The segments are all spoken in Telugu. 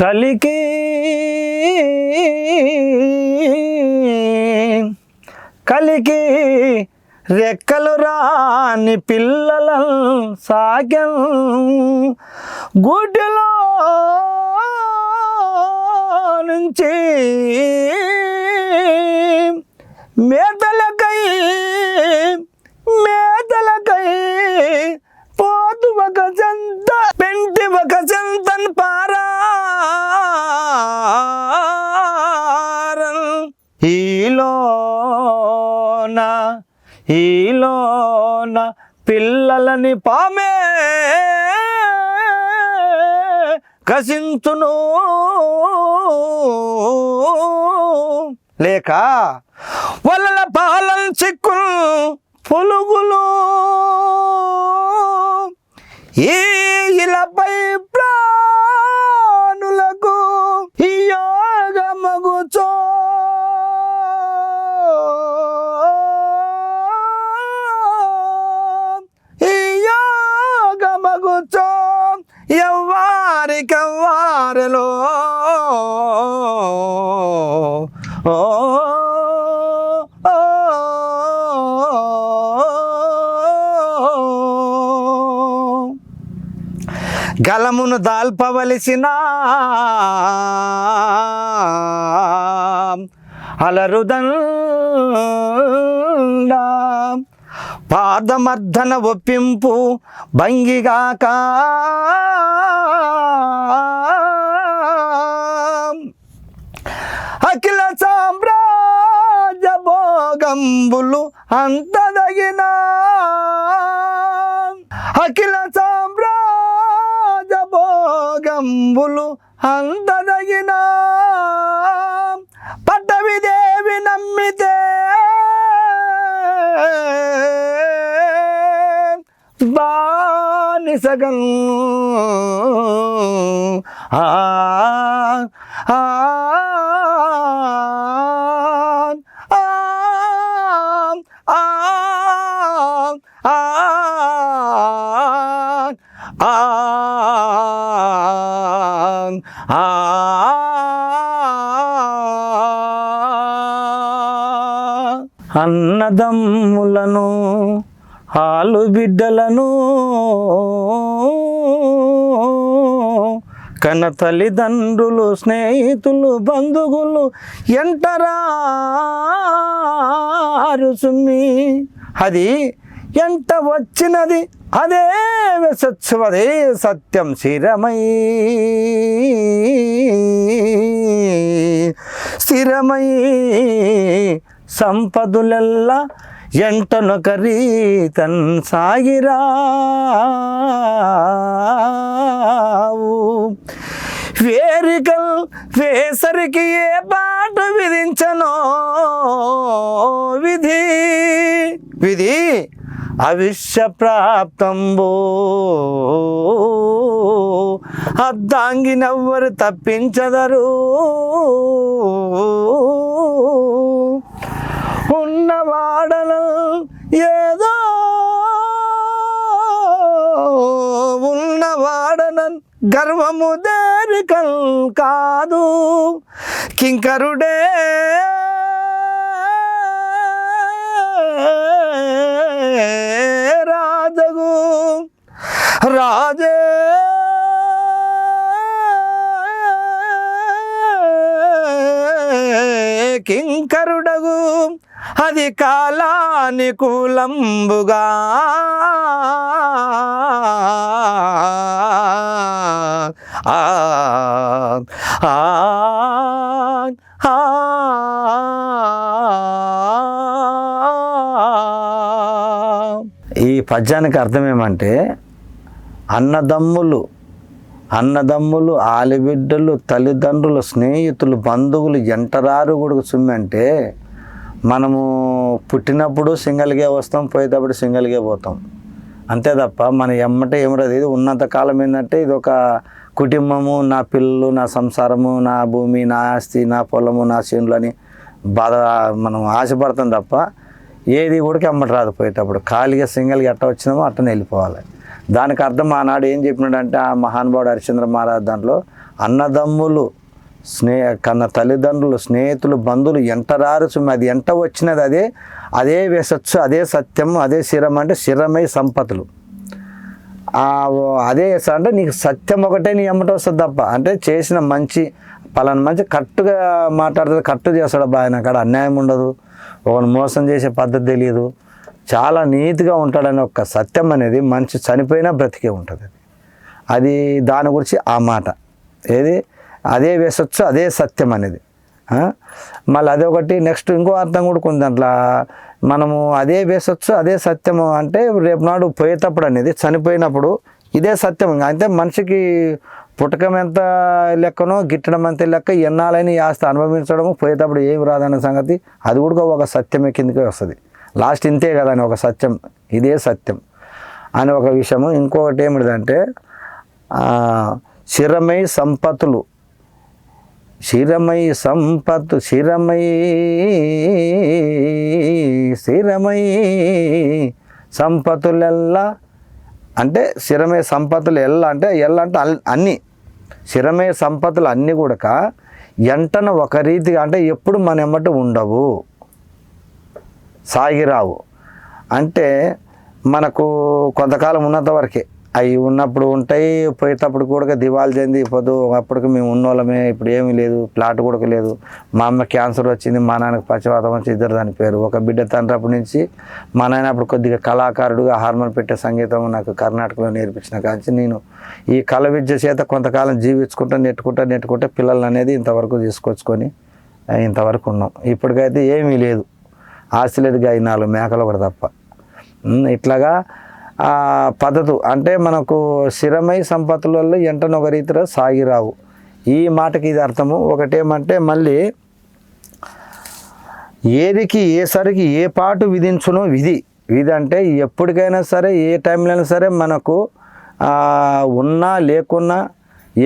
కలికి కలికి రెక్కలు రాని పిల్లల సాగం గుడ్డలో నుంచి మే ఈలోన పిల్లలని పామే. కసించును లేక వలల పాలన చిక్కు పులుగులు. ఈ దాల్పవలసిన అలరుదండ. పాదమర్ధన ఒప్పింపు భంగిగాక. అఖిల సామ్రాజ్య భోగంబులు అంతదగిన. అఖిల సామ్రాజ్య భోగంబులు అంతదగిన పట్టవిదేవి నమ్మితే బానిసగం ఆ ఆ ఆలు బిడ్డలను. కన్న తల్లిదండ్రులు స్నేహితులు బంధువులు ఎంటరారు సుమ్మి? అది ఎంట వచ్చినది? అదే వెసచ్చు అదే సత్యం స్థిరమై. స్థిరమై. సంపదులెల్లా ఎంటనొకరి తన్ సాగిరావు వేరికల్ వేసరికి ఏ పాట విధించనో విధి. విధి అవిష్య ప్రాప్తంబో. అద్దాంగినవ్వరు తప్పించదరు. ఉన్నవాడను ఏదో ఉన్నవాడనన్ గర్వము దేరికల్ కాదు కింకరుడే. రాజగు రాజే. కింకరుడగు అది కాలానుకూలంబుగా ఈ పద్యానికి అర్థం ఏమంటే అన్నదమ్ములు అన్నదమ్ములు ఆలిబిడ్డలు తల్లిదండ్రులు స్నేహితులు బంధువులు ఎంటరారు కూడా సుమ్మంటే మనము పుట్టినప్పుడు సింగిల్గా వస్తాం పోయేటప్పుడు సింగిల్గా పోతాం. అంతే తప్ప మన ఎమ్మటే ఏమిటది ఇది ఉన్నంత కాలం ఏంటంటే ఇది ఒక కుటుంబము నా పిల్లలు నా సంసారము నా భూమి నా ఆస్తి నా పొలము నా చేనులు అని బాధ మనం ఆశపడతాం తప్ప ఏది కూడా ఎమ్మటి రాదు పోయేటప్పుడు. ఖాళీగా సింగిల్గా ఎట్ట వచ్చినామో అట్టనే వెళ్ళిపోవాలి. దానికి అర్థం ఆనాడు ఏం చెప్పినాడంటే ఆ మహానుభావుడు హరిశ్చంద్ర మహారాజ్ దాంట్లో అన్నదమ్ములు స్నేహ కన్న తల్లిదండ్రులు స్నేహితులు బంధువులు ఎంత సుమి అది ఎంత వచ్చినది అదే అదే వేసచ్చు అదే సత్యం అదే శిరం అంటే శిరమై సంపతులు అదే చేస్తా అంటే నీకు సత్యం ఒకటే నీ ఎమ్మట వస్తుంది తప్ప అంటే చేసిన మంచి పలానా మంచి కరెక్ట్గా మాట్లాడుతుంది కరెక్ట్ చేస్తాడు అబ్బా ఆయన అక్కడ అన్యాయం ఉండదు ఒకని మోసం చేసే పద్ధతి తెలియదు. చాలా నీతిగా ఉంటాడని ఒక సత్యం అనేది మనిషి చనిపోయినా బ్రతికే ఉంటుంది అది దాని గురించి ఆ మాట. ఏది? అదే వేసొచ్చు అదే సత్యం అనేది. మళ్ళీ అదొకటి నెక్స్ట్ ఇంకో అర్థం కూడా ఉంది దాంట్లో. మనము అదే వేసొచ్చు అదే సత్యము అంటే రేపు నాడు పోయేటప్పుడు అనేది చనిపోయినప్పుడు ఇదే సత్యం. అయితే అంటే మనిషికి పుట్టకం ఎంత లెక్కనో గిట్టడం ఎంత లెక్క ఎన్నాలని ఆస్తి అనుభవించడము పోయేటప్పుడు ఏమి రాదన్న సంగతి అది కూడా ఒక సత్యమే కిందకే వస్తుంది. లాస్ట్ ఇంతే కదా అని ఒక సత్యం ఇదే సత్యం. అని ఒక విషయము ఇంకొకటి ఏమిటిదంటే స్థిరమై సంపత్తులు శిరమై సంపత్ శిరమై శిరమై సంపతులెల్లా. అంటే శిరమే సంపత్తులు ఎల్ల అంటే ఎల్ల అంటే అన్నీ. శిరమే సంపత్తులు అన్నీ కూడా ఎంటన ఒక రీతిగా అంటే ఎప్పుడు మన ఎమ్మట ఉండవు. సాగిరావు. అంటే మనకు కొంతకాలం ఉన్నంత వరకే అవి ఉన్నప్పుడు ఉంటాయి పోయేటప్పుడు కూడా దివాళి చెంది పొద్దు అప్పటికి మేము ఉన్నోళ్ళమే ఇప్పుడు ఏమీ లేదు ప్లాట్ కూడా లేదు. మా అమ్మ క్యాన్సర్ వచ్చింది మా నాన్నకి పచ్చవాతం వచ్చి ఇద్దరు దాని పేరు. ఒక బిడ్డ తండ్రి అప్పటి నుంచి మా నాయన అప్పుడు కొద్దిగా కళాకారుడుగా హార్మోన్ పెట్టే సంగీతం నాకు కర్ణాటకలో నేర్పించిన కాంచి నేను ఈ కళ విద్య చేత కొంతకాలం జీవించుకుంటా నెట్టుకుంటా నెట్టుకుంటా పిల్లలు అనేది ఇంతవరకు తీసుకొచ్చుకొని ఇంతవరకు ఉన్నాం. ఇప్పటికైతే ఏమీ లేదు. ఆస్తి లేదు గా ఈ నాలుగు మేకలు ఒకటి తప్ప. ఇట్లాగా పద్ధతు. అంటే మనకు స్థిరమై సంపత్తులలో ఎంటనొక ఒక రీతిలో సాగిరావు ఈ మాటకి ఇది అర్థము. ఒకటేమంటే మళ్ళీ ఏదికి ఏ సరికి ఏ పాటు విధించునో విధి. విధి అంటే ఎప్పటికైనా సరే ఏ టైంలో అయినా సరే మనకు ఉన్నా లేకున్నా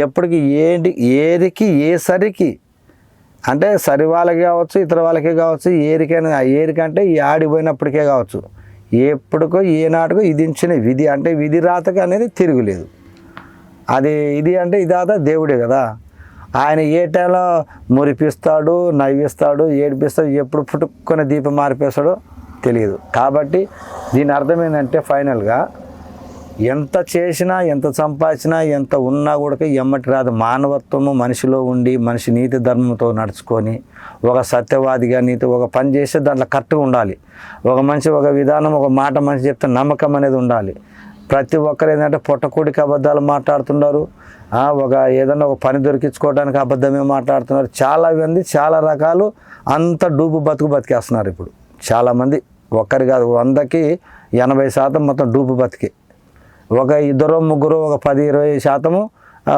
ఎప్పటికి ఏది ఏదికి ఏ సరికి. అంటే సరి వాళ్ళకి కావచ్చు ఇతర వాళ్ళకే కావచ్చు ఏరికైనా ఏరికంటే ఈ ఆడిపోయినప్పటికే కావచ్చు. ఎప్పటికో ఏనాటికో విధించిన విధి అంటే విధి రాతకి అనేది తిరుగులేదు. అది ఇది అంటే ఇదాత దేవుడే కదా. ఆయన ఏ టైంలో మురిపిస్తాడు నవ్విస్తాడు ఏడిపిస్తాడు ఎప్పుడు పుట్టుకునే దీపం మారిపేస్తాడో తెలియదు కాబట్టి దీని అర్థం ఏంటంటే ఫైనల్గా ఎంత చేసినా ఎంత సంపాదించినా ఎంత ఉన్నా కూడా ఎమ్మటి రాదు. మానవత్వము మనిషిలో ఉండి మనిషి నీతి ధర్మంతో నడుచుకొని ఒక సత్యవాదిగా నీతి ఒక పని చేస్తే దాంట్లో కరెక్ట్గా ఉండాలి. ఒక మనిషి ఒక విధానం ఒక మాట మనిషి చెప్తే నమ్మకం అనేది ఉండాలి. ప్రతి ఒక్కరు ఏంటంటే పొట్టకూడికి అబద్ధాలు మాట్లాడుతున్నారు. ఒక ఏదైనా ఒక పని దొరికించుకోవడానికి అబద్ధమే మాట్లాడుతున్నారు. చాలా మంది చాలా రకాలు అంత డూబు బతుకు బతికేస్తున్నారు ఇప్పుడు. చాలామంది ఒక్కరి కాదు వందకి ఎనభై శాతం మొత్తం డూబు బతికే. ఒక ఇద్దరు ముగ్గురు ఒక పది ఇరవై శాతము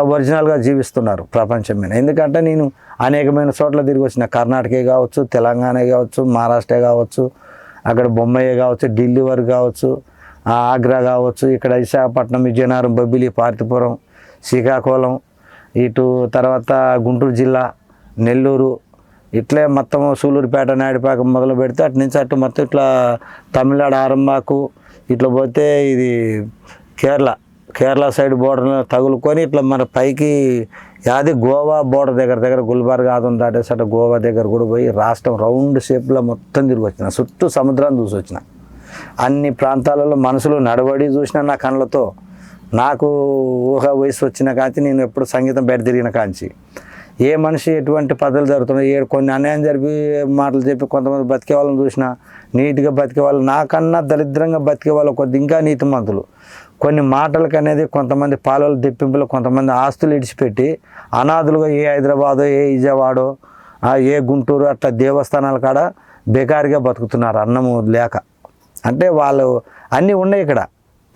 ఒరిజినల్గా జీవిస్తున్నారు ప్రపంచం మీద. ఎందుకంటే నేను అనేకమైన చోట్ల తిరిగి వచ్చిన. కర్ణాటకే కావచ్చు తెలంగాణ కావచ్చు మహారాష్ట్ర కావచ్చు అక్కడ బొంబాయి కావచ్చు ఢిల్లీ వరకు కావచ్చు ఆగ్రా కావచ్చు ఇక్కడ విశాఖపట్నం విజయనగరం బొబ్బిలి పార్తిపురం శ్రీకాకుళం ఇటు తర్వాత గుంటూరు జిల్లా నెల్లూరు ఇట్లే మొత్తం సూలూరుపేట నాయుడుపేక మొదలు పెడితే అటు నుంచి అటు మొత్తం ఇట్లా తమిళనాడు ఆరంబాకు ఇట్లా పోతే ఇది కేరళ. కేరళ సైడ్ బోర్డర్ తగులుకొని ఇట్లా మన పైకి యాది గోవా బోర్డర్ దగ్గర దగ్గర గుల్బర్గా ఆదం దాటేసి అటు గోవా దగ్గర కూడా పోయి రాష్ట్రం రౌండ్ షేప్లో మొత్తం తిరిగి వచ్చిన. చుట్టూ సముద్రాన్ని చూసి వచ్చిన. అన్ని ప్రాంతాలలో మనుషులు నడబడి చూసిన నా కళ్ళతో. నాకు ఊహ వయసు వచ్చిన కాంచి నేను ఎప్పుడు సంగీతం బయట తిరిగిన కాంచి. ఏ మనిషి ఎటువంటి పద్ధతులు జరుగుతున్నాయి? ఏ కొన్ని అన్యాయం జరిపి మాటలు చెప్పి కొంతమంది బతికే వాళ్ళని చూసినా నీట్గా బతికే వాళ్ళు నాకన్నా దరిద్రంగా బతికే వాళ్ళు కొద్ది ఇంకా నీతిమంతులు. కొన్ని మాటలకు అనేది కొంతమంది పాలలు తెప్పింపులు కొంతమంది ఆస్తులు ఇడిచిపెట్టి అనాథులుగా ఏ హైదరాబాదో ఏ విజయవాడో ఏ గుంటూరు అట్లా దేవస్థానాల కాడ బేకారిగా బతుకుతున్నారు అన్నము లేక. అంటే వాళ్ళు అన్నీ ఉన్నాయి ఇక్కడ.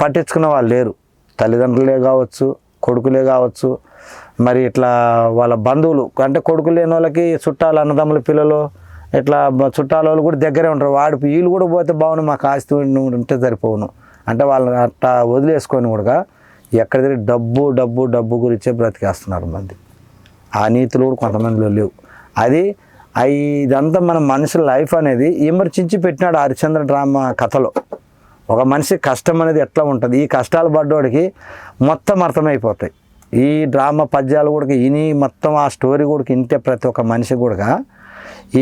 పట్టించుకున్న వాళ్ళు లేరు. తల్లిదండ్రులే కావచ్చు కొడుకులే కావచ్చు. మరి ఇట్లా వాళ్ళ బంధువులు అంటే కొడుకు లేని వాళ్ళకి చుట్టాలు అన్నదమ్ముల పిల్లలు ఇట్లా బ- చుట్టాల వాళ్ళు కూడా దగ్గరే ఉంటారు. వాడు వీళ్ళు కూడా పోతే బాగుండు మాకు ఆస్తి ఉంటే సరిపోవును. అంటే వాళ్ళని అట్లా వదిలేసుకొని కూడా ఎక్కడ తిరిగి డబ్బు డబ్బు డబ్బు గురించే బ్రతికేస్తున్నారు మంది. ఆ నీతులు కూడా కొంతమందిలో లేవు. అది ఇదంతా మన మనిషి లైఫ్ అనేది విమర్శించి పెట్టినాడు హరిశ్చంద్ర డ్రామా కథలో. ఒక మనిషి కష్టం అనేది ఎట్లా ఉంటుంది? ఈ కష్టాలు పడ్డోడికి మొత్తం అర్థమైపోతాయి. ఈ డ్రామా పద్యాలు కూడా ఇని మొత్తం ఆ స్టోరీ కూడా ఇంటే ప్రతి ఒక్క మనిషి కూడా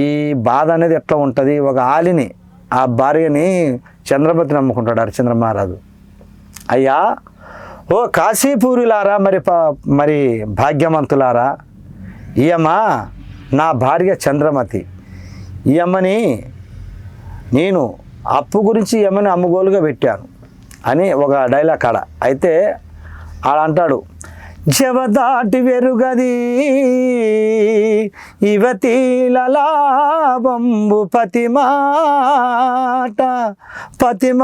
ఈ బాధ అనేది ఎట్లా ఉంటుంది? ఒక ఆలిని ఆ భార్యని చంద్రపతి నమ్ముకుంటాడు హరిచంద్ర మహారాజు. అయ్యా ఓ కాశీపూరిలారా మరి మరి భాగ్యవంతులారా? ఈయమ్మ నా భార్య చంద్రమతి. ఈ అమ్మని నేను అప్పు గురించి ఈయమ్మని అమ్ముగోలుగా పెట్టాను అని ఒక డైలాగ్ కాడ అయితే ఆడ అంటాడు జవదాటి వెరుగది. యువతీల లాభంబు పతిమాట పతిమాట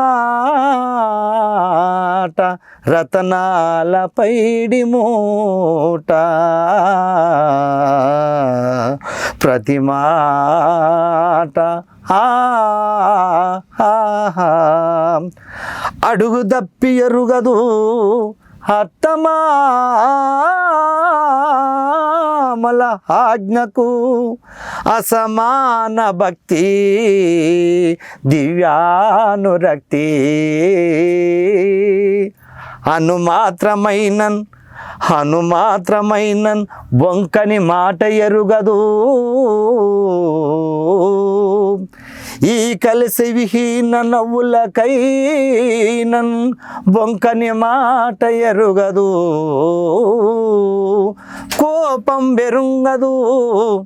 రతనాల పైడి మూట. ప్రతిమాట ఆ, అడుగు దప్పి ఎరుగదు. అత్తమామల ఆజ్ఞకు అసమాన భక్తి దివ్యానురక్తి. అనుమాత్రమైనన్ హనుమాత్రమైన బొంకని మాట ఎరుగదు. ఈ కలిసి విహీన నవ్వులకైనన్ బొంకని మాట ఎరుగదు. కోపం బెరుంగదు.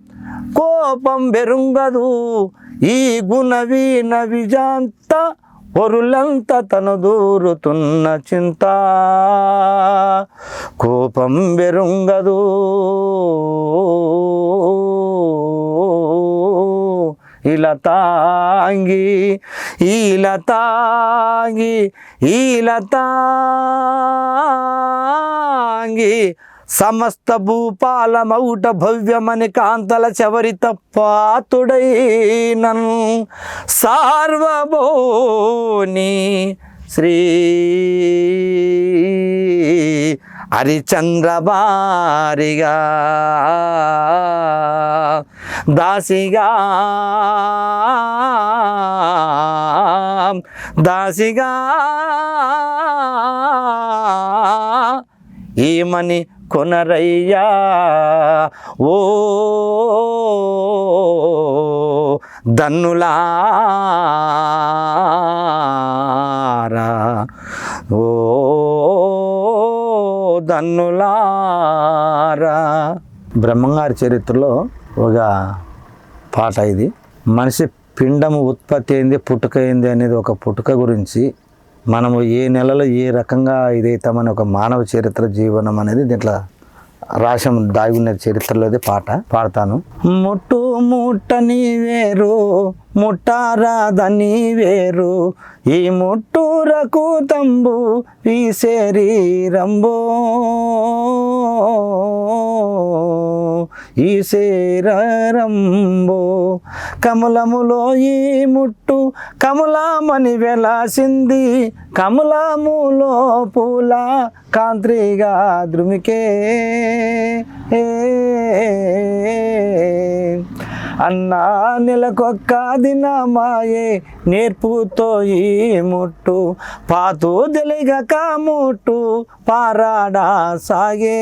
కోపం బెరుంగదు. ఈ గుణవీన విజాంత ఒరులంత తను దూరుతున్న చింత. కోపం వెరుంగదు. ఇలా తాంగి ఇలా తాంగి ఇలా తాంగి సమస్త భూపాలమౌట భవ్యమని కాంతల చెవరి పాతుడైనన్ సార్వభోని శ్రీ హరిచంద్రబారిగా దాసిగా దాసిగా ఏమని కొనరయ్యా. ఓ దన్నులారా ఓ దన్నులారా బ్రహ్మంగారి చరిత్రలో ఒక పాట ఇది. మనిషి పిండము ఉత్పత్తి అయింది పుట్టుక అయింది అనేది ఒక పుట్టుక గురించి మనము ఏ నెలలో ఏ రకంగా ఇదైతామని ఒక మానవ చరిత్ర జీవనం అనేది దీంట్లో రాశం దాగున్న చరిత్రలోది పాట పాడతాను. ముట్టు ముట్టని వేరు ముట్టారాదని వేరు. ఈ ముట్టూరకు తంబు ఈ శరీరంబో ఈ శరీరంబో కమలములో ఈ ముట్టు కమలామని వెలాసింది. కమలములో పూల కాంత్రిగా ద్రుమికే. అన్నా నెలకొక్క దినమాయే నేర్పుతో ఈ ముట్టు. పాతు తెలియక ముట్టు పారాడా సాగే.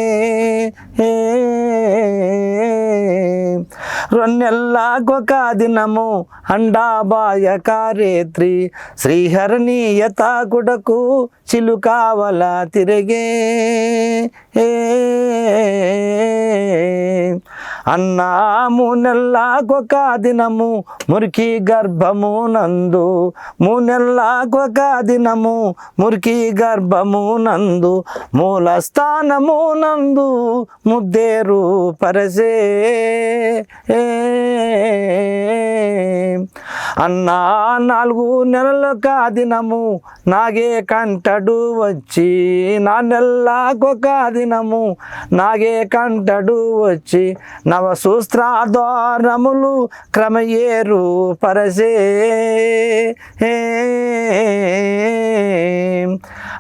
రొన్నెల్లాకొక దినము అండాబాయ కారేత్రి శ్రీహరణీయత కుడకు చిలుకావల తిరిగే. అన్నాము నెల్లా మూనెల్లాకొక దినము మురికి గర్భము నందు. మూనెల్లాకొక దినము మురికి గర్భము నందు. మూల స్థానము నందు ముద్దేరు పరసే. అన్నా నాలుగు నెలలొక దినము నాగే కంటడు వచ్చి. నా నెల్లాకొక దినము నాగే కంటడు వచ్చి. నవ పరులు క్రమయేరు పరసే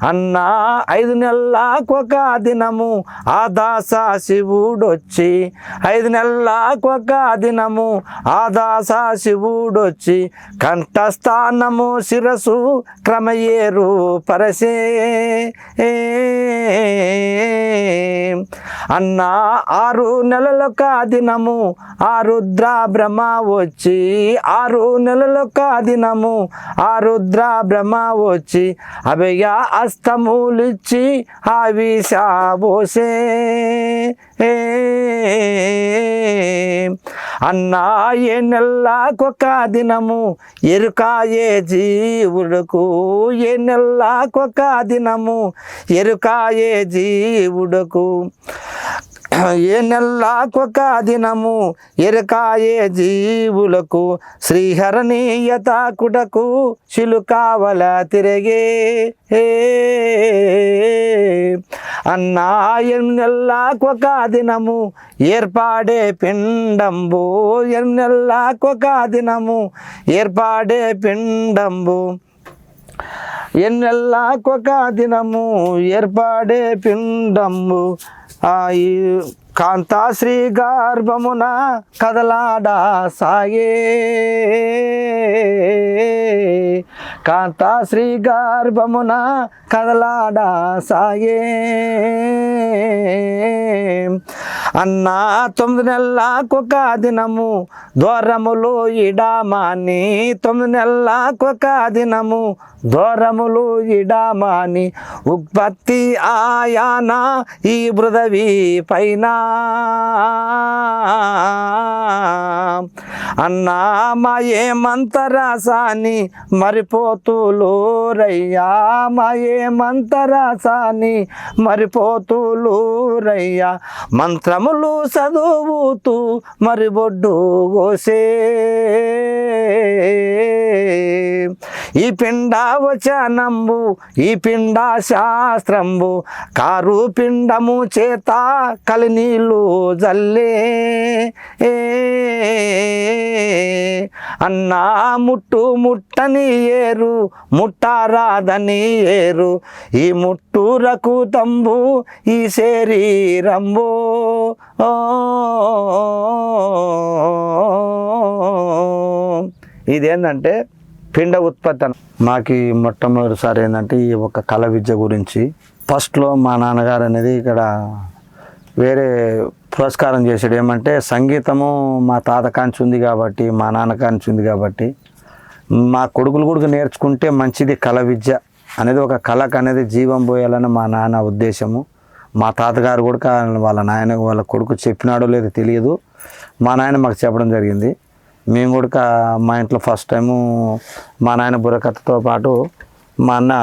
అన్నా ఐదు నెలలకొక దినము ఆ దాస శివుడొచ్చి ఐదు నెలలకొక దినము ఆ దాస శివుడొచ్చి కంఠస్థానము శిరసు క్రమయేరు పరసే. అన్నా ఆరు నెలలొక దినము ఆ రుద్ర బ్రహ్మ వచ్చి ఆరు నెలలొక దినము ఆ రుద్ర బ్రహ్మ వచ్చి అభయ అస్తములిచ్చి ఆవిషాబోసే అన్నా ఏ నెలకొక దినము ఎరుకాయే జీవుడుకు? ఏ నెల్లాకొక దినము ఎరుకాయే జీవుడుకు? ఏ నెల్లాకొక దినము ఎరకాయే జీవులకు శ్రీహరణీయతాకుటకు చిలుకావల తిరగే. అన్నా ఎన్నెల్లాకొక దినము ఏర్పాడే పిండంబు. ఎన్నెల్లాకొక దినము ఏర్పాడే పిండంబు. ఎన్నెల్లాకొక దినము ఏర్పాడే పిండంబు. ఈ కాంతాశ్రీ గర్భమున కదలాడా సాయే. కాంతాశ్రీ గర్భమున కదలాడా సాయే. అన్నా తొమ్మిది నెలలకొక దినము దూరములు ఇడామాని తొమ్మిది నెలలకొక దినము దూరములు ఇడామాని ఉత్పత్తి ఆయాన ఈ బృదవి పైన. అన్నా మా ఏమంతరాసాని మరిపోతులు రయ్యా మా ఏమంతరాసాని మరిపోతులు రయ్యా మంత్రములు చదువుతూ మరి బొడ్డు కోసే ఈ పిండా వచనంబు ఈ పిండ శాస్త్రంబు కారు పిండము చేత కలినీళ్ళు జల్లే. అన్నా ముట్టు ముట్టని ఏరు ముట్టారాదని ఏరు ఈ ముట్టురకు తంబు ఈ శరీరంబు. ఇదేంటంటే పిండ ఉత్పత్తి మాకు మాకి మొట్టమొదటిసారి ఏంటంటే ఈ ఒక కళ విద్య గురించి. ఫస్ట్లో మా నాన్నగారు అనేది ఇక్కడ వేరే పురస్కారం చేసాడు ఏమంటే సంగీతము మా తాత కాంచి ఉంది కాబట్టి మా నాన్న కాంచి ఉంది కాబట్టి మా కొడుకులు కూడా నేర్చుకుంటే మంచిది కళ విద్య అనేది ఒక కళకు అనేది జీవం పోయాలని మా నాన్న ఉద్దేశము. మా తాతగారు కూడా వాళ్ళ నాయన వాళ్ళ కొడుకు చెప్పినాడో లేదో తెలియదు. మా నాయన మాకు చెప్పడం జరిగింది. మేము కూడా మా ఇంట్లో ఫస్ట్ టైము మా నాయన బుర్రకథతో పాటు మా అన్న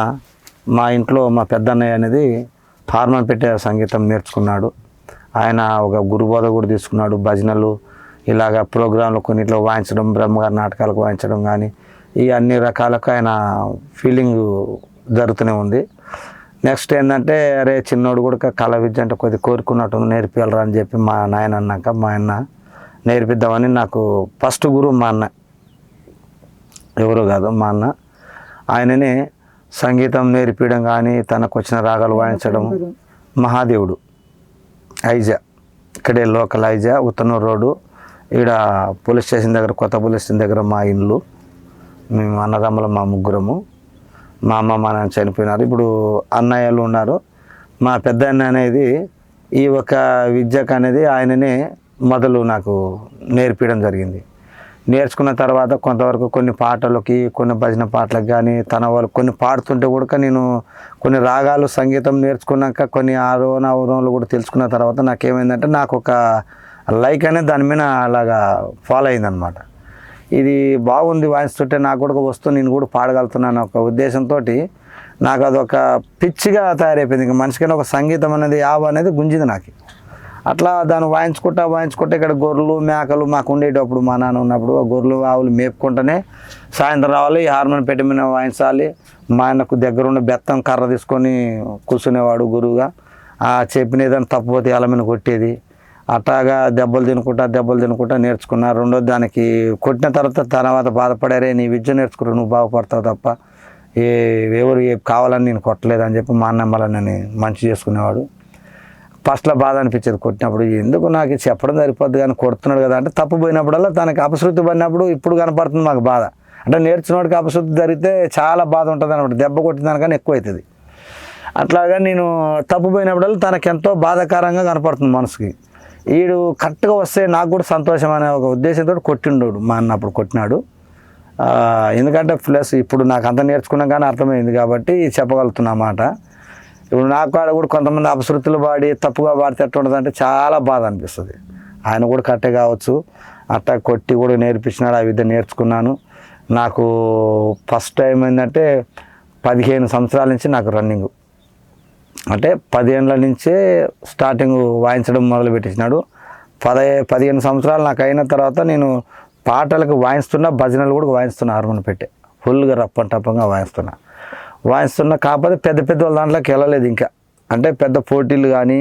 మా ఇంట్లో మా పెద్దన్నయ్య అనేది హార్మోన్ పెట్టే సంగీతం నేర్చుకున్నాడు. ఆయన ఒక గురుబోధ కూడా తీసుకున్నాడు భజనలు ఇలాగ ప్రోగ్రాంలు కొన్నిట్లో వాయించడం బ్రహ్మగారి నాటకాలకు వాయించడం కానీ ఈ అన్ని రకాలకు ఆయన ఫీలింగ్ జరుగుతూనే ఉంది. నెక్స్ట్ ఏంటంటే అరే చిన్నోడు కూడా కళ విద్య అంటే కొద్ది కోరుకున్నట్టు నేర్పియాలరా అని చెప్పి మా నాయన అన్నాక మా ఆయన నేర్పిద్దామని నాకు ఫస్ట్ గురువు మా అన్న. ఎవరు కాదు మా అన్న. ఆయననే సంగీతం నేర్పించడం కానీ తనకు వచ్చిన రాగాలు వాయించడం మహాదేవుడు. ఐజా. ఇక్కడే లోకల్ ఐజా ఉత్తనూరు రోడ్డు. ఈడ పోలీస్ స్టేషన్ దగ్గర కొత్త పోలీస్ స్టేషన్ దగ్గర మా ఇల్లు. మేము అన్నదమ్ములు మా ముగ్గురము. మా అమ్మ మా నాన్న చనిపోయినారు. ఇప్పుడు అన్నయ్యలు ఉన్నారు. మా పెద్ద అన్న అనేది ఈ ఒక విద్యకు అనేది ఆయననే మొదలు నాకు నేర్పించడం జరిగింది. నేర్చుకున్న తర్వాత కొంతవరకు కొన్ని పాటలకి కొన్ని భజన పాటలకు కానీ తన వాళ్ళు కొన్ని పాడుతుంటే కూడా నేను కొన్ని రాగాలు సంగీతం నేర్చుకున్నాక కొన్ని ఆరోన అవరోలు కూడా తెలుసుకున్న తర్వాత నాకేమైందంటే నాకు ఒక లైక్ అనేది దాని మీద అలాగా ఫాలో అయిందనమాట ఇది బాగుంది వాయిస్తుంటే నాకు కూడా వస్తూ నేను కూడా పాడగలుగుతున్నాను ఒక ఉద్దేశంతో నాకు అదొక పిచ్చిగా తయారైపోయింది. ఇంకా మనిషికైనా ఒక సంగీతం అనేది యావ అనేది గుంజింది నాకు. అట్లా దాన్ని వాయించుకుంటా వాయించుకుంటా ఇక్కడ గొర్రెలు మేకలు మాకు ఉండేటప్పుడు మా నాన్న ఉన్నప్పుడు గొర్రెలు ఆవులు మేపుకుంటూనే సాయంత్రం రావాలి హార్మోన్ పెట్టిన వాయించాలి. మా ఆయనకు దగ్గరున్న బెత్తం కర్ర తీసుకొని కూర్చునేవాడు గురువుగా. ఆ చెప్పిన ఏదైనా తప్పపోతే ఎలా కొట్టేది? అట్లాగా దెబ్బలు తినుకుంటా దెబ్బలు తినుకుంటా నేర్చుకున్నా. రెండోది దానికి కొట్టిన తర్వాత తర్వాత బాధపడారే నీ విద్య నేర్చుకున్నావు నువ్వు బాగుపడతావు తప్ప. ఏ ఎవరు ఏ కావాలని నేను కొట్టలేదు అని చెప్పి మా అన్నమ్మలని నన్ను మంచి చేసుకునేవాడు. ఫస్ట్లో బాధ అనిపించేది కొట్టినప్పుడు ఎందుకు నాకు చెప్పడం సరిపోద్ది కానీ కొడుతున్నాడు కదా అంటే తప్పు పోయినప్పుడల్లా తనకి అపశృతి పడినప్పుడు ఇప్పుడు కనపడుతుంది మాకు బాధ. అంటే నేర్చుకున్నవాడికి అపశృతి జరిగితే చాలా బాధ ఉంటుంది అనమాట దెబ్బ కొట్టిన దానికన్నా ఎక్కువ అవుతుంది అట్లాగా నేను తప్పు పోయినప్పుడల్లా తనకెంతో ఎంతో బాధాకరంగా కనపడుతుంది మనసుకి. వీడు కరెక్ట్గా వస్తే నాకు కూడా సంతోషం అనే ఒక ఉద్దేశంతో కొట్టిండోడు మా అన్న అప్పుడు కొట్టినాడు. ఎందుకంటే ప్లస్ ఇప్పుడు నాకు అంత నేర్చుకున్నాం కానీ అర్థమైంది కాబట్టి చెప్పగలుగుతున్నా మాట. ఇప్పుడు నాకు కాడ కూడా కొంతమంది అపశృతులు పాడి తప్పుగా పాడితే ఎట్లా చాలా బాధ అనిపిస్తుంది. ఆయన కూడా కట్టే కావచ్చు. అట్టా కొట్టి కూడా నేర్పించినాడు ఆ విద్య నేర్చుకున్నాను. నాకు ఫస్ట్ టైం ఏంటంటే పదిహేను సంవత్సరాల నుంచి నాకు రన్నింగ్. అంటే పదిహేనుల నుంచే స్టార్టింగ్ వాయించడం మొదలుపెట్టించినాడు. పదే పదిహేను సంవత్సరాలు నాకు అయిన తర్వాత నేను పాటలకు వాయిస్తున్నా భజనలు కూడా వాయిస్తున్నా హార్మోన్ పెట్టే. ఫుల్గా రప్పం టప్పంగా వాయిస్తున్నా. వాయిస్తున్నా కాకపోతే పెద్ద పెద్ద వాళ్ళ దాంట్లోకి వెళ్ళలేదు ఇంకా. అంటే పెద్ద పోటీలు కానీ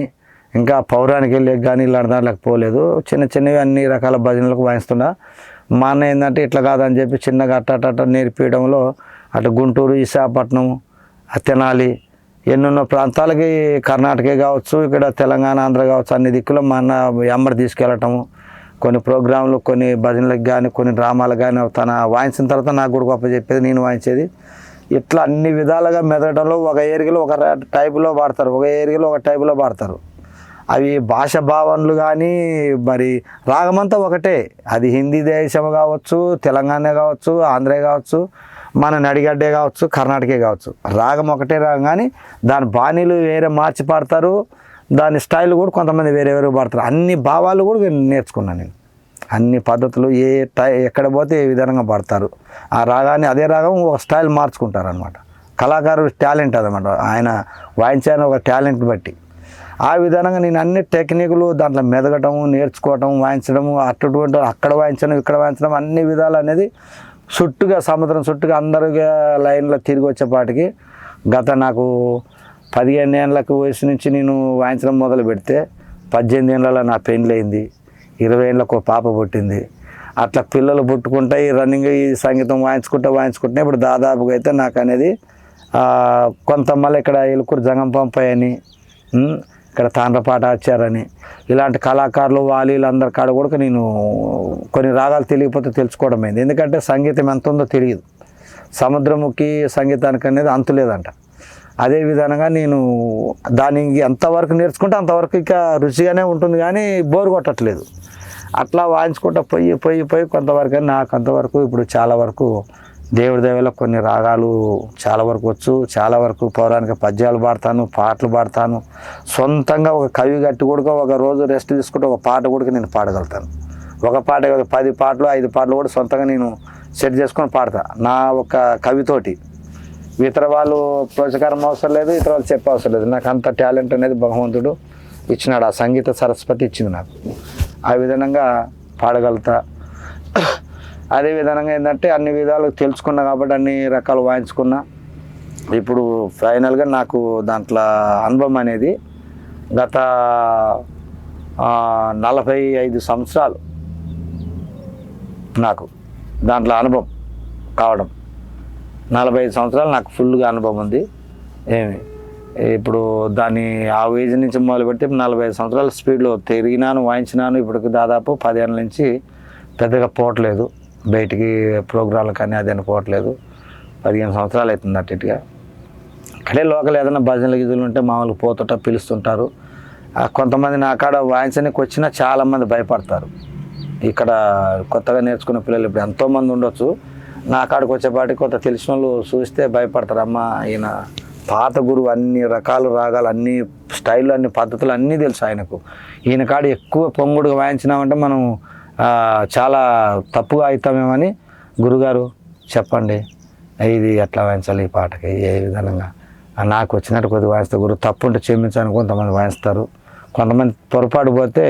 ఇంకా పౌరానికి వెళ్ళే కానీ ఇలాంటి దాంట్లోకి పోలేదు. చిన్న చిన్నవి అన్ని రకాల భజనలకు వాయిస్తున్నా. మా అన్న ఏంటంటే ఇట్లా కాదని చెప్పి చిన్నగా అట్ట నేర్పించడంలో అటు గుంటూరు విశాఖపట్నం తెనాలి ఎన్నెన్నో ప్రాంతాలకి కర్ణాటకే కావచ్చు ఇక్కడ తెలంగాణ ఆంధ్ర కావచ్చు అన్ని దిక్కులో మా అన్న ఎమ్మడి తీసుకెళ్ళటము. కొన్ని ప్రోగ్రాంలు కొన్ని భజనలకు కానీ కొన్ని డ్రామాలకు కానీ తన వాయించిన తర్వాత నాకు కూడా గొప్ప చెప్పేది నేను వాయించేది. ఇట్లా అన్ని విధాలుగా మెదడంలో ఒక ఏరియాలో ఒక టైపులో పాడతారు ఒక ఏరియాలో ఒక టైపులో పాడతారు అవి భాష భావనలు కానీ మరి రాగమంతా ఒకటే. అది హిందీ దేశం కావచ్చు తెలంగాణ కావచ్చు ఆంధ్ర కావచ్చు మన నడిగడ్డే కావచ్చు కర్ణాటకే కావచ్చు. రాగం ఒకటే రాగం కానీ దాని బాణీలు వేరే మార్చి పాడతారు. దాని స్టైల్ కూడా కొంతమంది వేరే వేరే పాడతారు. అన్ని భావాలు కూడా నేర్చుకున్నాను నేను. అన్ని పద్ధతులు ఏ టై ఎక్కడ పోతే ఏ విధంగా పడతారు. ఆ రాగాన్ని అదే రాగం ఒక స్టైల్ మార్చుకుంటారు అనమాట కళాకారుడు టాలెంట్ అదనమాట ఆయన వాయించాను ఒక టాలెంట్ బట్టి. ఆ విధంగా నేను అన్ని టెక్నిక్లు దాంట్లో మెదగటము నేర్చుకోవటం వాయించడము అటువంటి అక్కడ వాయించడం ఇక్కడ వాయించడం అన్ని విధాలు అనేది చుట్టుగా సముద్రం చుట్టుగా అందరుగా లైన్లో తిరిగి వచ్చేపాటికి గత నాకు పదిహేను ఏళ్ళకు వయసు నుంచి నేను వాయించడం మొదలు పెడితే పద్దెనిమిది ఏళ్ళలో నా పెళ్ళి అయింది ఇరవై ఏళ్ళకు ఒక పాప పుట్టింది. అట్లా పిల్లలు పుట్టుకుంటా ఈ రన్నింగ్ ఈ సంగీతం వాయించుకుంటే వాయించుకుంటే ఇప్పుడు దాదాపుగా అయితే నాకు అనేది కొంత మళ్ళీ ఇక్కడ ఎలుకూరు జంగం అని ఇక్కడ తాండ్రపాట ఆచారని. ఇలాంటి కళాకారులు వాళ్ళు అందరి కాడ కూడా నేను కొన్ని రాగాలు తెలియకపోతే తెలుసుకోవడం అయింది. ఎందుకంటే సంగీతం ఎంత ఉందో తెలియదు. సముద్రముఖి సంగీతానికి అనేది అంతులేదంట అదే విధంగా నేను దానికి ఎంతవరకు నేర్చుకుంటే అంతవరకు ఇక రుచిగానే ఉంటుంది కానీ బోర్ కొట్టట్లేదు. అట్లా వాయించుకుంటా పోయి పోయి పోయి కొంతవరకు అని నాకు అంతవరకు ఇప్పుడు చాలా వరకు దేవుడి దేవుల కొన్ని రాగాలు చాలా వరకు వచ్చు. చాలా వరకు పౌరాణిక పద్యాలు పాడతాను పాటలు పాడతాను. సొంతంగా ఒక కవి గట్టి కూడా ఒక రోజు రెస్ట్ తీసుకుంటే ఒక పాట కూడా నేను పాడగలుగుతాను. ఒక పాట కాదు పది పాటలు ఐదు పాటలు కూడా సొంతంగా నేను సెట్ చేసుకొని పాడతా. నా ఒక కవితోటి. ఇతర వాళ్ళు ప్రోత్సాహం అవసరం లేదు ఇతర వాళ్ళు చెప్పే అవసరం లేదు. నాకు అంత టాలెంట్ అనేది భగవంతుడు ఇచ్చినాడు. ఆ సంగీత సరస్వతి ఇచ్చింది నాకు. ఆ విధంగా పాడగలుగుతా. అదే విధంగా ఏంటంటే అన్ని విధాలు తెలుసుకున్నా కాబట్టి అన్ని రకాలు వాయించుకున్నా. ఇప్పుడు ఫైనల్గా నాకు దాంట్లో అనుభవం అనేది గత నలభై ఐదు సంవత్సరాలు నాకు దాంట్లో అనుభవం కావడం. నలభై ఐదు సంవత్సరాలు నాకు ఫుల్గా అనుభవం ఉంది. ఏమి? ఇప్పుడు దాన్ని ఆ ఏజ్ నుంచి మొదలుపెట్టి నలభై ఐదు సంవత్సరాల స్పీడ్లో తిరిగినాను వాయించినాను. ఇప్పటికి దాదాపు పదేళ్ళ నుంచి పెద్దగా పోవట్లేదు. బయటికి ప్రోగ్రాంలు కానీ అదేనా పోవట్లేదు. పదిహేను సంవత్సరాలు అవుతుంది అటు ఇటుగా. ఇక్కడే లోకల్ ఏదైనా భజనలు గిజులు ఉంటే మామూలుగా పోతుంటా పిలుస్తుంటారు. కొంతమంది నా కాడ వాయించడానికి వచ్చినా చాలామంది భయపడతారు. ఇక్కడ కొత్తగా నేర్చుకున్న పిల్లలు ఇప్పుడు ఎంతోమంది ఉండొచ్చు. నా కాడికి వచ్చేపాటికి కొంత తెలిసిన వాళ్ళు చూస్తే భయపడతారు అమ్మ ఈయన పాత గురువు అన్ని రకాలు రాగాలు అన్ని స్టైల్ అన్ని పద్ధతులు అన్నీ తెలుసు ఆయనకు. ఈయన కాడ ఎక్కువ పొంగుడుగా వాయించినామంటే మనం చాలా తప్పుగా అవుతామేమని గురుగారు చెప్పండి. ఇది ఎట్లా వాయించాలి ఈ పాటకి? ఏ విధంగా నాకు వచ్చినట్టు కొద్దిగా వాయిస్తే గురువు తప్పు ఉంటే క్షమించని కొంతమంది వాయిస్తారు. కొంతమంది పొరపాటు పోతే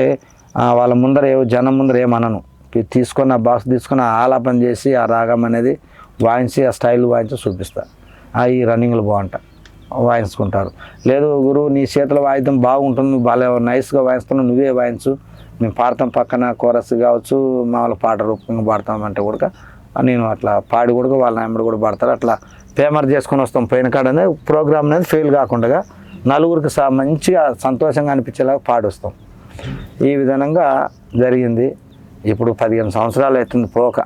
వాళ్ళ ముందర ఏ జనం ముందర ఏమనను. తీసుకున్న బాక్స్ తీసుకొని ఆలాపన చేసి ఆ రాగం అనేది వాయించి ఆ స్టైల్ వాయించి చూపిస్తా. ఆ, ఈ రన్నింగ్లు బాగుంటాయి వాయించుకుంటారు. లేదు గురువు నీ చేతుల వాయిద్యం బాగుంటుంది నువ్వు బాగా నైస్గా వాయిస్తున్నావు నువ్వే వాయించు. మేము పాడతాం పక్కన కోరస్ కావచ్చు మామూలు పాట రూపంగా పాడతామంటే కూడా నేను అట్లా పాడి కూడా వాళ్ళ నాయముడు కూడా పాడతారు. అట్లా పేమర్ చేసుకొని వస్తాం పోయిన కాడ అనేది ప్రోగ్రామ్ అనేది ఫెయిల్ కాకుండా నలుగురికి సా మంచిగా సంతోషంగా అనిపించేలాగా పాడొస్తాం. ఈ విధంగా జరిగింది. ఇప్పుడు పదిహేను సంవత్సరాలు అవుతుంది పోక.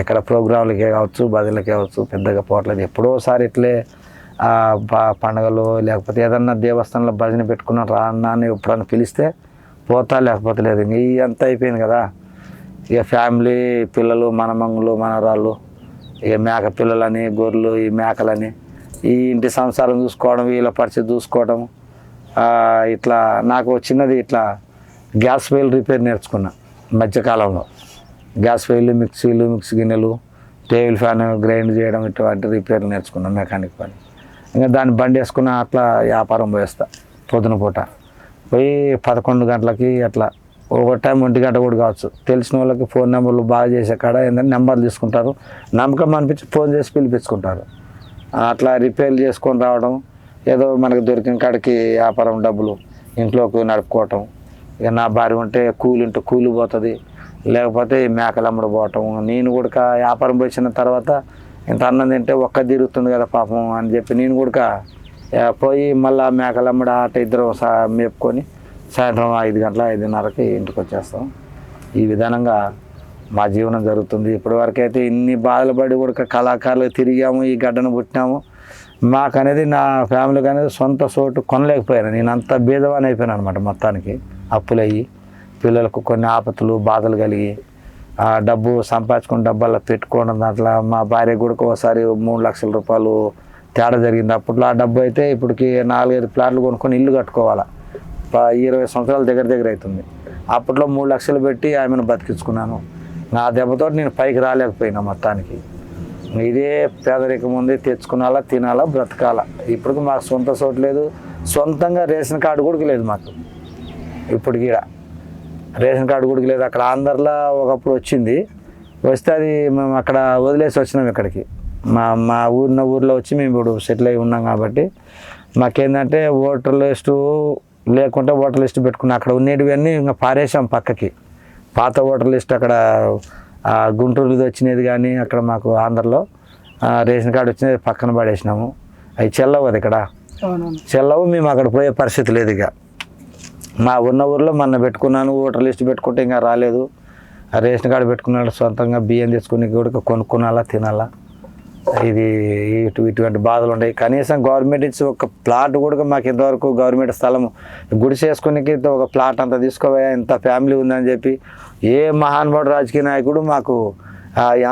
ఎక్కడ ప్రోగ్రాంలకే కావచ్చు బదులకే కావచ్చు పెద్దగా పోవట్లేదు. ఎప్పుడోసారి ఇట్లే పండగలు లేకపోతే ఏదన్నా దేవస్థానంలో భజన పెట్టుకున్నా రా అన్న అని ఎప్పుడన్నా పిలిస్తే పోతా లేకపోతే లేదు. ఇంక ఈ అంతా అయిపోయింది కదా. ఇక ఫ్యామిలీ పిల్లలు మనమంగులు మనరాళ్ళు ఇక మేక పిల్లలని గొర్రెలు ఈ మేకలని ఈ ఇంటి సంసారం చూసుకోవడం వీళ్ళ పరిస్థితి చూసుకోవడం ఇట్లా నాకు చిన్నది ఇట్లా గ్యాస్ వేల్ రిపేర్ నేర్చుకున్నా. మధ్యకాలంలో. గ్యాస్ ఫెయిల్ మిక్సీలు మిక్సీ గిన్నెలు టేబుల్ ఫ్యాన్ గ్రైండ్ చేయడం ఇటువంటి రిపేర్ నేర్చుకున్నాను మెకానిక్ పని. ఇంకా దాన్ని బండి వేసుకున్న అట్లా వ్యాపారం పోయేస్తా పొద్దున పూట. పోయి పదకొండు గంటలకి అట్లా ఒక టైం ఒంటి గంట కూడా కావచ్చు. తెలిసిన వాళ్ళకి ఫోన్ నెంబర్లు బాగా చేసే కాడ ఏంటంటే నెంబర్లు తీసుకుంటారు. నమ్మకం అనిపించి ఫోన్ చేసి పిలిపించుకుంటారు. అట్లా రిపేర్లు చేసుకొని రావడం ఏదో మనకు దొరికిన కాడికి వ్యాపారం డబ్బులు ఇంట్లోకి నడుపుకోవటం ఇక నా భార్య ఉంటే కూలి ఉంటే కూలి పోతుంది. లేకపోతే ఈ మేకలు పోవటం. నేను కూడా వ్యాపారం పోసిన తర్వాత ఇంత అన్నం తింటే ఒక్క తిరుగుతుంది కదా పాపం అని చెప్పి నేను కూడా పోయి మళ్ళీ మేకలు అమ్ముడు ఆట ఇద్దరు మేపుకొని సాయంత్రం ఐదు గంటల ఐదున్నరకి ఇంటికి వచ్చేస్తాం. ఈ విధానంగా మా జీవనం జరుగుతుంది. ఇప్పటివరకు అయితే ఇన్ని బాధలు పడి కూడా కళాకారులు తిరిగాము ఈ గడ్డను పుట్టినాము. మాకు అనేది నా ఫ్యామిలీకి అనేది సొంత చోటు కొనలేకపోయాను. నేను అంత భేదవాన్ని అయిపోయాను అనమాట మొత్తానికి. అప్పులయ్యి పిల్లలకు కొన్ని ఆపతులు బాధలు కలిగి ఆ డబ్బు సంపాదించుకున్న డబ్బాల్లో పెట్టుకోవడం దాంట్లో మా భార్య కూడా ఒకసారి మూడు లక్షల రూపాయలు తేడా జరిగింది. అప్పట్లో ఆ డబ్బు అయితే ఇప్పటికి నాలుగైదు ప్లాట్లు కొనుక్కొని ఇల్లు కట్టుకోవాలా. ఇరవై సంవత్సరాల దగ్గర దగ్గర అవుతుంది. అప్పట్లో మూడు లక్షలు పెట్టి ఆమెను బతికించుకున్నాను. నా దెబ్బతో నేను పైకి రాలేకపోయినా మొత్తానికి. ఇదే పేదరికం ఉంది తెచ్చుకునాలా తినాలా బ్రతకాలా. ఇప్పటికి మాకు సొంత చోటు లేదు. సొంతంగా రేషన్ కార్డు కూడా లేదు మాకు. ఇప్పుడు ఈడ రేషన్ కార్డు కూడా లేదు. అక్కడ ఆంధ్రలో ఒకప్పుడు వచ్చింది. వస్తే అది మేము అక్కడ వదిలేసి వచ్చినాం ఇక్కడికి. మా మా ఊరిన ఊర్లో వచ్చి మేము ఇప్పుడు సెటిల్ అయి ఉన్నాం కాబట్టి. మాకేంటంటే ఓటర్ లిస్టు లేకుంటే ఓటర్ లిస్ట్ పెట్టుకున్నాం. అక్కడ ఉండేటివన్నీ ఇంకా పారేసాం పక్కకి. పాత ఓటర్ లిస్ట్ అక్కడ గుంటూరుది వచ్చినది కానీ అక్కడ మాకు ఆంధ్రలో రేషన్ కార్డు వచ్చినది పక్కన పడేసినాము. అవి చెల్లవు అది ఇక్కడ. చెల్లవు మేము అక్కడ పోయే పరిస్థితి లేదు ఇక. మా ఉన్న ఊర్లో మొన్న పెట్టుకున్నాను ఓటర్ లిస్ట్ పెట్టుకుంటే ఇంకా రాలేదు. రేషన్ కార్డు పెట్టుకున్నాడు సొంతంగా బియ్యం తెచ్చుకుని కూడా కొనుక్కునాలా తినాలా. ఇది ఇటు ఇటువంటి బాధలు ఉన్నాయి. కనీసం గవర్నమెంట్ ఇచ్చి ఒక ప్లాట్ కూడా మాకు ఇంతవరకు గవర్నమెంట్ స్థలం గుడి చేసుకునేకి ఒక ప్లాట్ అంత తీసుకోవయా ఇంత ఫ్యామిలీ ఉందని చెప్పి ఏ మహానుభావుడు రాజకీయ నాయకుడు మాకు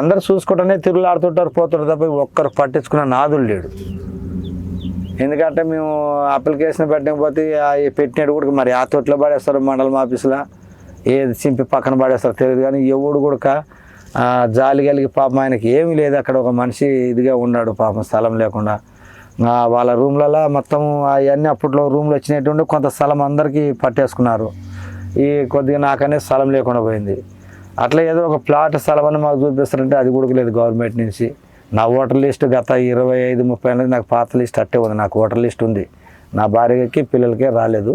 అందరు చూసుకుంటూనే తిరుగులాడుతుంటారు పోతుంటారు తప్ప ఒక్కరు పట్టించుకున్న నాదులు లేడు. ఎందుకంటే మేము అప్లికేషన్ పెట్టకపోతే పెట్టినట్టు కూడా మరి ఆ తొట్లో పడేస్తారు మండలం ఆఫీసులో. ఏది చింపి పక్కన పడేస్తారు తెలియదు కానీ ఎవడు కూడా జాలి కలిగి పాపం ఆయనకి ఏమీ లేదు. అక్కడ ఒక మనిషి ఇదిగా ఉన్నాడు పాపం స్థలం లేకుండా. వాళ్ళ రూమ్లలో మొత్తం అవన్నీ అప్పట్లో రూమ్లు వచ్చినట్టు కొంత స్థలం అందరికీ పట్టేసుకున్నారు. ఈ కొద్దిగా నాకనే స్థలం లేకుండా పోయింది. అట్లా ఏదో ఒక ప్లాట్ స్థలం అని మాకు చూపిస్తారంటే అది కూడా లేదు గవర్నమెంట్ నుంచి. నా ఓటర్ లిస్ట్ గత ఇరవై ఐదు ముప్పై అనేది నాకు పాత లిస్ట్ అట్టే ఉంది. నాకు ఓటర్ లిస్ట్ ఉంది. నా భార్యకి పిల్లలకే రాలేదు.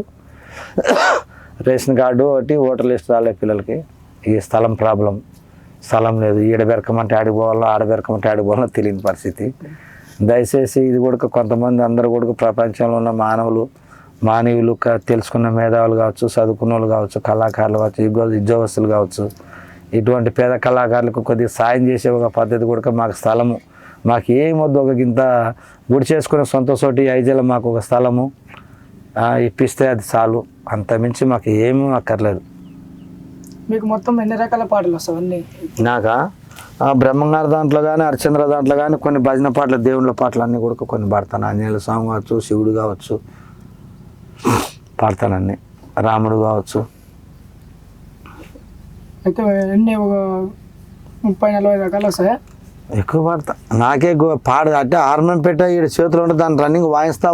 రేషన్ కార్డు ఒకటి ఓటర్ లిస్ట్ రాలేదు పిల్లలకి. ఈ స్థలం ప్రాబ్లం. స్థలం లేదు. ఈడ బెరకమంటే ఆడికి పోవాలో ఆడబెరకమంటే ఆడికి పోవాలో తెలియని పరిస్థితి. దయచేసి ఇది కూడా కొంతమంది అందరూ కూడా ప్రపంచంలో ఉన్న మానవులు మానవులు తెలుసుకున్న మేధావులు కావచ్చు చదువుకున్న వాళ్ళు కావచ్చు కళాకారులు కావచ్చు ఉద్యోగస్తులు కావచ్చు. ఇటువంటి పేద కళాకారులకు కొద్దిగా సాయం చేసే ఒక పద్ధతి కూడా మాకు స్థలము. మాకు ఏం వద్దు ఒక ఇంత గుడి చేసుకునే సొంత చోటి ఐజల మాకు ఒక స్థలము. ఇప్పిస్తే అది చాలు. అంత మించి మాకు ఏమీ అక్కర్లేదు. మీకు మొత్తం ఎన్ని రకాల పాటలు వస్తాయి అన్నీ? నాకా? బ్రహ్మంగారి దాంట్లో కానీ హరిచంద్ర దాంట్లో కానీ కొన్ని భజన పాటలు దేవుళ్ళ పాటలు అన్నీ కూడా కొన్ని పాడతాను. ఆంజనేయుల స్వామి కావచ్చు శివుడు కావచ్చు పాడతానన్నీ రాముడు కావచ్చు. అయితే ఎన్ని ఒక ముప్పై నలభై రకాలు వస్తాయా? ఎక్కువ పడతా. నాకే గు- అంటే హార్మోన్ పెట్టా ఈ చేతిలో ఉంటే దాన్ని రన్నింగ్ వాయిస్తా